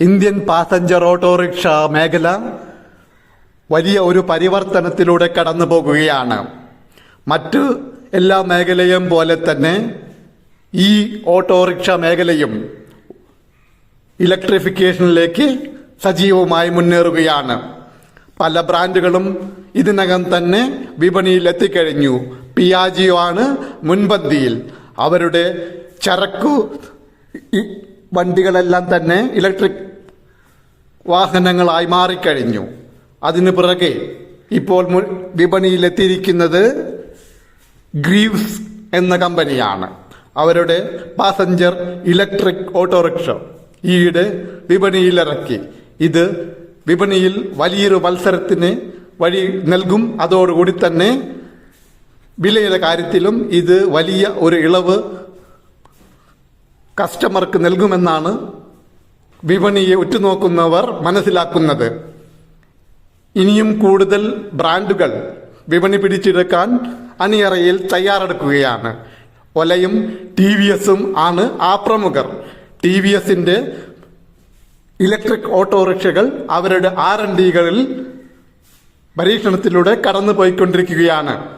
Indian passenger autorickshaw മേഖല വലിയ ഒരു പരിവർത്തനത്തിലൂടെ കടന്നു പോകുകയാണ്. മറ്റ് എല്ലാ മേഖലയും പോലെ തന്നെ ഈ ഓട്ടോറിക്ഷ മേഖലയും ഇലക്ട്രിഫിക്കേഷനിലേക്ക് സജീവമായി മുന്നേറുകയാണ്. പല ബ്രാൻഡുകളും ഇതിനകം തന്നെ വിപണിയിൽ എത്തിക്കഴിഞ്ഞു പിയാജിയോ ആണ് മുൻപന്തിയിൽ. അവരുടെ ചരക്കു വണ്ടികളെല്ലാം തന്നെ ഇലക്ട്രിക് വാഹനങ്ങളായി മാറിക്കഴിഞ്ഞു. അതിനു പിറകെ ഇപ്പോൾ വിപണിയിലെത്തിയിരിക്കുന്നത് ഗ്രീവ്സ് എന്ന കമ്പനിയാണ്. അവരുടെ പാസഞ്ചർ ഇലക്ട്രിക് ഓട്ടോറിക്ഷ ഈയിടെ വിപണിയിലിറക്കി. ഇത് വിപണിയിൽ വലിയൊരു മത്സരത്തിന് വഴി നൽകും. അതോടുകൂടി തന്നെ വിലയുടെ കാര്യത്തിലും ഇത് വലിയ ഒരു ഇളവ് കസ്റ്റമർക്ക് നൽകുമെന്നാണ് വിപണിയെ ഉറ്റുനോക്കുന്നവർ മനസ്സിലാക്കുന്നത്. ഇനിയും കൂടുതൽ ബ്രാൻഡുകൾ വിപണി പിടിച്ചെടുക്കാൻ അണിയറയിൽ തയ്യാറെടുക്കുകയാണ്. ഒലയും ടി വി എസും ആണ് ആ പ്രമുഖർ. ടി വി എസിന്റെ ഇലക്ട്രിക് ഓട്ടോറിക്ഷകൾ അവരുടെ ആർ എൻ ഡികളിൽ പരീക്ഷണത്തിലൂടെ കടന്നു പോയിക്കൊണ്ടിരിക്കുകയാണ്